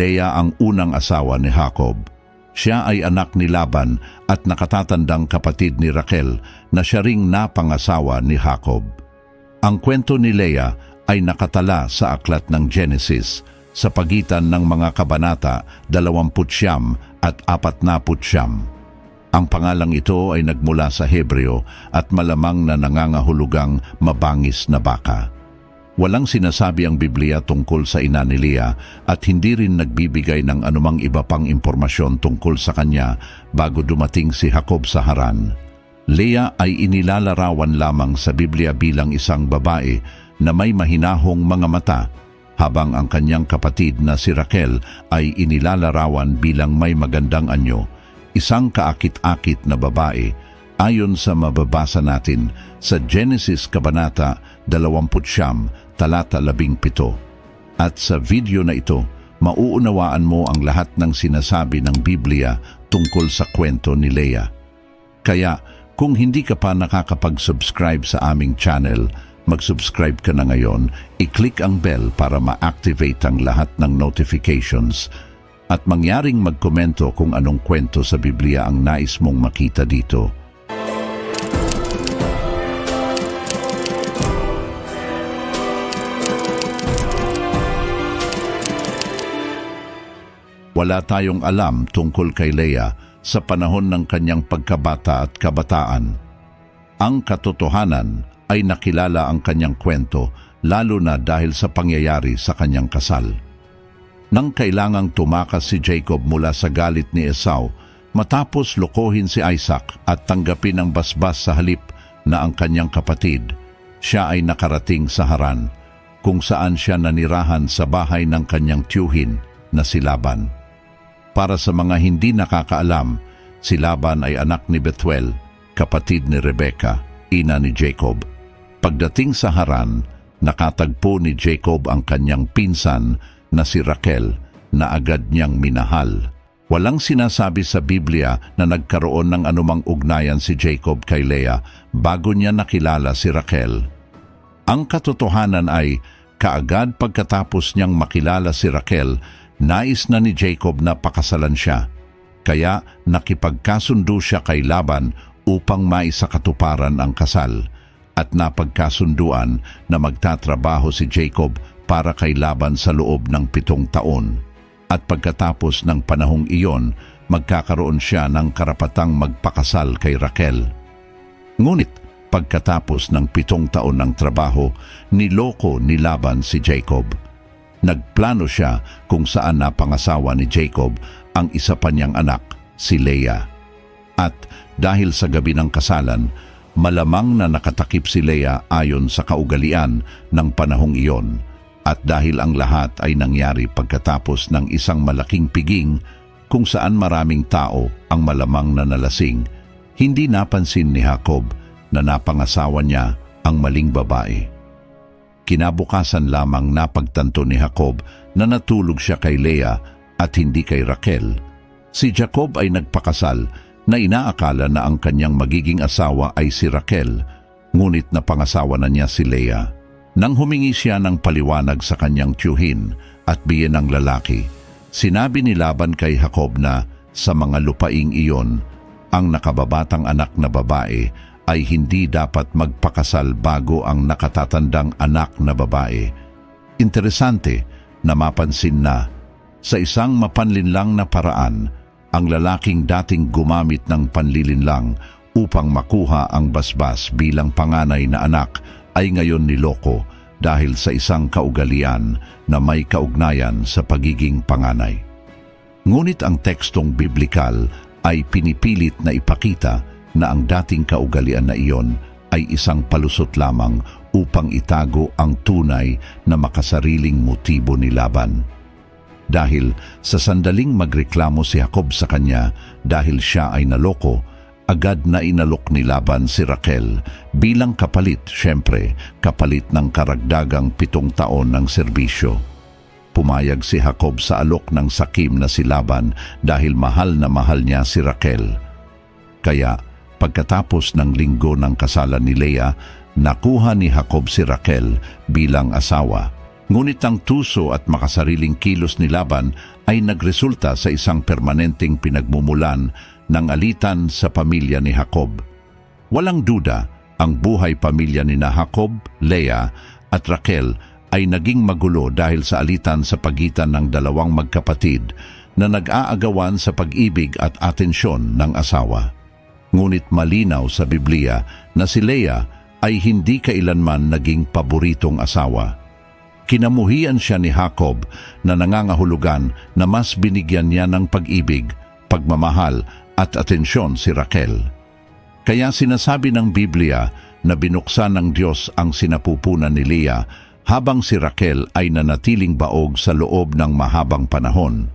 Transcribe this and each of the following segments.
Leah ang unang asawa ni Jacob. Siya ay anak ni Laban at nakatatandang kapatid ni Raquel na siya ring napangasawa ni Jacob. Ang kwento ni Leah ay nakatala sa aklat ng Genesis sa pagitan ng mga kabanata 29 at 49. Ang pangalang ito ay nagmula sa Hebreo at malamang na nangangahulugang mabangis na baka. Walang sinasabi ang Biblia tungkol sa ina ni Leah at hindi rin nagbibigay ng anumang iba pang impormasyon tungkol sa kanya bago dumating si Jacob sa Haran. Leah ay inilalarawan lamang sa Biblia bilang isang babae na may mahinahong mga mata habang ang kanyang kapatid na si Raquel ay inilalarawan bilang may magandang anyo isang kaakit-akit na babae ayon sa mababasa natin sa Genesis Kabanata 20, talata 17. At sa video na ito, mauunawaan mo ang lahat ng sinasabi ng Biblia tungkol sa kwento ni Leah. Kaya kung hindi ka pa nakakapag-subscribe sa aming channel, mag-subscribe ka na ngayon, i-click ang bell para ma-activate ang lahat ng notifications at mangyaring magkomento kung anong kwento sa Biblia ang nais mong makita dito. Wala tayong alam tungkol kay Leah sa panahon ng kanyang pagkabata at kabataan. Ang katotohanan ay nakilala ang kanyang kwento lalo na dahil sa pangyayari sa kanyang kasal. Nang kailangang tumakas si Jacob mula sa galit ni Esau, matapos lokohin si Isaac at tanggapin ang basbas sa halip na ang kanyang kapatid, siya ay nakarating sa Haran, kung saan siya nanirahan sa bahay ng kanyang tiyuhin na si Laban. Para sa mga hindi nakakaalam, si Laban ay anak ni Bethuel, kapatid ni Rebecca, ina ni Jacob. Pagdating sa Haran, nakatagpo ni Jacob ang kanyang pinsan na si Raquel na agad niyang minahal. Walang sinasabi sa Biblia na nagkaroon ng anumang ugnayan si Jacob kay Leah bago niya nakilala si Raquel. Ang katotohanan ay, kaagad pagkatapos niyang makilala si Raquel, nais na ni Jacob na pakasalan siya. Kaya nakipagkasundo siya kay Laban upang maisakatuparan ang kasal at napagkasunduan na magtatrabaho si Jacob para kay Laban sa loob ng pitong taon. At pagkatapos ng panahong iyon, magkakaroon siya ng karapatang magpakasal kay Raquel. Ngunit pagkatapos ng pitong taon ng trabaho, niloko ni Laban si Jacob. Nagplano siya kung saan napangasawa ni Jacob ang isa pa niyang anak, si Leah. At dahil sa gabi ng kasalan, malamang na nakatakip si Leah ayon sa kaugalian ng panahong iyon at dahil ang lahat ay nangyari pagkatapos ng isang malaking piging kung saan maraming tao ang malamang na nalasing, hindi napansin ni Jacob na napangasawa niya ang maling babae. Kinabukasan lamang napagtanto ni Jacob na natulog siya kay Leah at hindi kay Raquel. Si Jacob ay nagpakasal na inaakala na ang kanyang magiging asawa ay si Raquel, ngunit napangasawa na niya si Leah. Nang humingi siya ng paliwanag sa kanyang tiyuhin at biyen ng lalaki, sinabi ni Laban kay Jacob na sa mga lupaing iyon, ang nakababatang anak na babae ay hindi dapat magpakasal bago ang nakatatandang anak na babae. Interesante na mapansin na sa isang mapanlinlang na paraan, ang lalaking dating gumamit ng panlilinlang upang makuha ang basbas bilang panganay na anak ay ngayon niloko dahil sa isang kaugalian na may kaugnayan sa pagiging panganay. Ngunit ang tekstong biblikal ay pinipilit na ipakita na ang dating kaugalian na iyon ay isang palusot lamang upang itago ang tunay na makasariling motibo ni Laban. Dahil sa sandaling magreklamo si Jacob sa kanya dahil siya ay naloko, agad na inalok ni Laban si Raquel bilang kapalit, syempre, kapalit ng karagdagang pitong taon ng serbisyo. Pumayag si Jacob sa alok ng sakim na si Laban dahil mahal na mahal niya si Raquel. Kaya, pagkatapos ng linggo ng kasalan ni Leah, nakuha ni Jacob si Raquel bilang asawa Ngunit ang tuso at makasariling kilos ni Laban ay nagresulta sa isang permanenteng pinagmumulan ng alitan sa pamilya ni Jacob. Walang duda, ang buhay pamilya ni na Jacob, Leah at Raquel ay naging magulo dahil sa alitan sa pagitan ng dalawang magkapatid na nag-aagawan sa pag-ibig at atensyon ng asawa. Ngunit malinaw sa Biblia na si Leah ay hindi kailanman naging paboritong asawa. Kinamuhian siya ni Jacob na nangangahulugan na mas binigyan niya ng pag-ibig, pagmamahal at atensyon si Raquel. Kaya sinasabi ng Biblia na binuksan ng Diyos ang sinapupunan ni Leah habang si Raquel ay nanatiling baog sa loob ng mahabang panahon.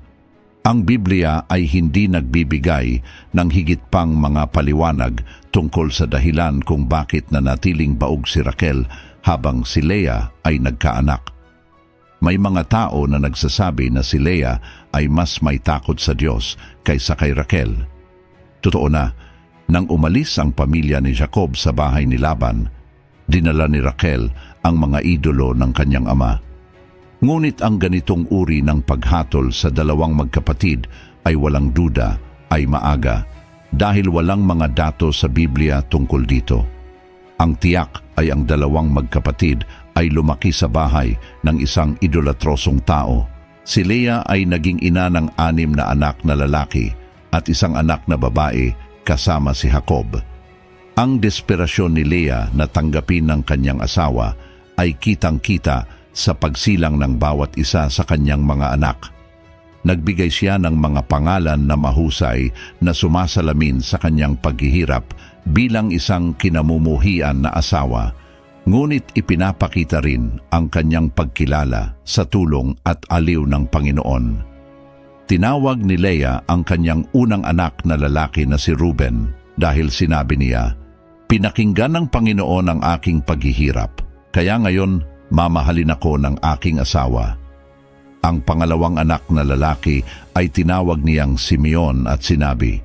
Ang Biblia ay hindi nagbibigay ng higit pang mga paliwanag tungkol sa dahilan kung bakit nanatiling baog si Raquel habang si Leah ay nagkaanak. May mga tao na nagsasabi na si Leah ay mas may takot sa Diyos kaysa kay Raquel. Totoo na, nang umalis ang pamilya ni Jacob sa bahay ni Laban, dinala ni Raquel ang mga idolo ng kanyang ama. Ngunit ang ganitong uri ng paghatol sa dalawang magkapatid ay walang duda, ay maaga, dahil walang mga dato sa Biblia tungkol dito. Ang tiyak ay ang dalawang magkapatid ay lumaki sa bahay ng isang idolatrosong tao. Si Leah ay naging ina ng anim na anak na lalaki at isang anak na babae kasama si Jacob. Ang desperasyon ni Leah na tanggapin ng kanyang asawa ay kitang-kita sa pagsilang ng bawat isa sa kanyang mga anak. Nagbigay siya ng mga pangalan na mahusay na sumasalamin sa kanyang paghihirap bilang isang kinamumuhian na asawa Ngunit ipinapakita rin ang kanyang pagkilala sa tulong at aliw ng Panginoon. Tinawag ni Leah ang kanyang unang anak na lalaki na si Ruben dahil sinabi niya, Pinakinggan ng Panginoon ang aking paghihirap, kaya ngayon mamahalin ako ng aking asawa. Ang pangalawang anak na lalaki ay tinawag niyang Simeon at sinabi,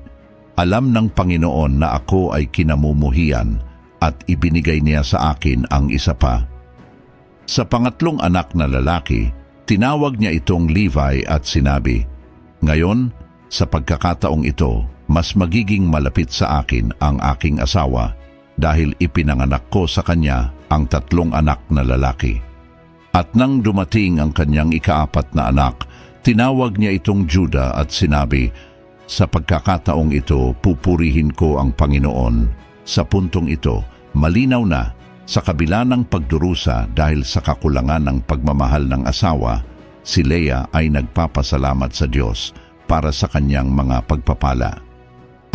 Alam ng Panginoon na ako ay kinamumuhian at ibinigay niya sa akin ang isa pa. Sa pangatlong anak na lalaki, tinawag niya itong Levi at sinabi, Ngayon, sa pagkakataong ito, mas magiging malapit sa akin ang aking asawa dahil ipinanganak ko sa kanya ang tatlong anak na lalaki. At nang dumating ang kanyang ikaapat na anak, tinawag niya itong Juda at sinabi, Sa pagkakataong ito, pupurihin ko ang Panginoon. Sa puntong ito, Malinaw na sa kabila ng pagdurusa dahil sa kakulangan ng pagmamahal ng asawa, si Leah ay nagpapasalamat sa Diyos para sa kanyang mga pagpapala.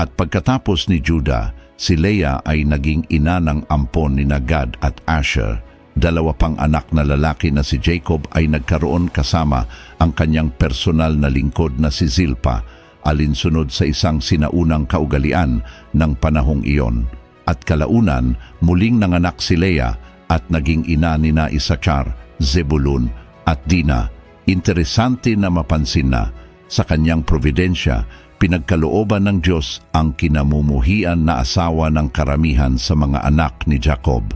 At pagkatapos ni Judah, si Leah ay naging ina ng ampon ni Nagad at Asher. Dalawa pang anak na lalaki na si Jacob ay nagkaroon kasama ang kanyang personal na lingkod na si Zilpa, alinsunod sa isang sinaunang kaugalian ng panahong iyon at kalaunan muling nanganak si Leah at naging ina ni na Isachar, Zebulun at Dina. Interesante na mapansin na sa kanyang providensya, pinagkalooban ng Diyos ang kinamumuhian na asawa ng karamihan sa mga anak ni Jacob.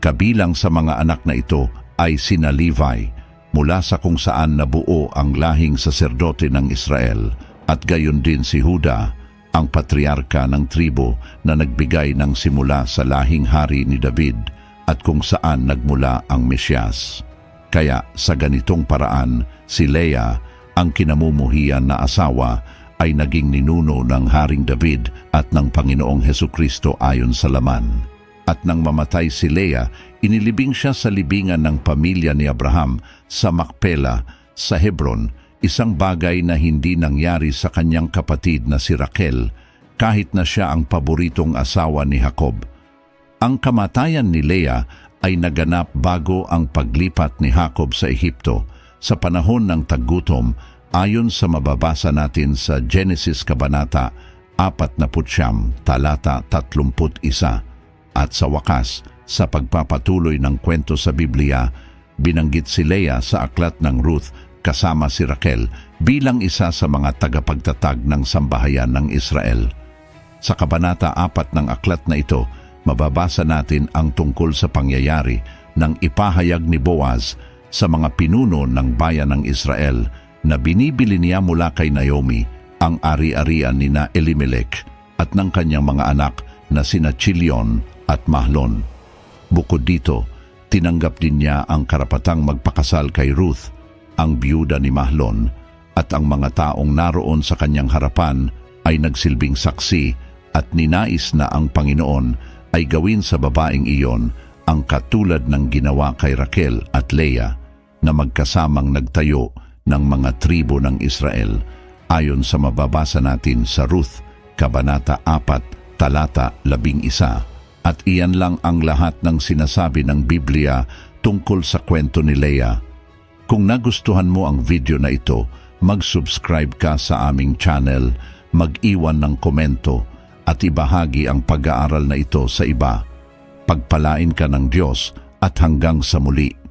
Kabilang sa mga anak na ito ay sina Levi, mula sa kung saan nabuo ang lahing saserdote ng Israel, at gayon din si Huda, ang patriarka ng tribo na nagbigay ng simula sa lahing hari ni David at kung saan nagmula ang Mesyas. Kaya sa ganitong paraan, si Leah, ang kinamumuhian na asawa, ay naging ninuno ng Haring David at ng Panginoong Heso Kristo ayon sa laman. At nang mamatay si Leah, inilibing siya sa libingan ng pamilya ni Abraham sa Makpela sa Hebron isang bagay na hindi nangyari sa kanyang kapatid na si Raquel kahit na siya ang paboritong asawa ni Jacob. Ang kamatayan ni Leah ay naganap bago ang paglipat ni Jacob sa Ehipto sa panahon ng taggutom ayon sa mababasa natin sa Genesis Kabanata 49 talata 31 at sa wakas sa pagpapatuloy ng kwento sa Biblia binanggit si Leah sa aklat ng Ruth kasama si Raquel bilang isa sa mga tagapagtatag ng sambahayan ng Israel. Sa Kabanata 4 ng aklat na ito, mababasa natin ang tungkol sa pangyayari ng ipahayag ni Boaz sa mga pinuno ng bayan ng Israel na binibili niya mula kay Naomi ang ari-arian ni na Elimelech at ng kanyang mga anak na sina Chilion at Mahlon. Bukod dito, tinanggap din niya ang karapatang magpakasal kay Ruth, ang biyuda ni Mahlon, at ang mga taong naroon sa kanyang harapan ay nagsilbing saksi at ninais na ang Panginoon ay gawin sa babaeng iyon ang katulad ng ginawa kay Raquel at Leah na magkasamang nagtayo ng mga tribo ng Israel ayon sa mababasa natin sa Ruth, Kabanata 4, Talata 11. At iyan lang ang lahat ng sinasabi ng Biblia tungkol sa kwento ni Leah. Kung nagustuhan mo ang video na ito, mag-subscribe ka sa aming channel, mag-iwan ng komento at ibahagi ang pag-aaral na ito sa iba. Pagpalain ka ng Diyos at hanggang sa muli.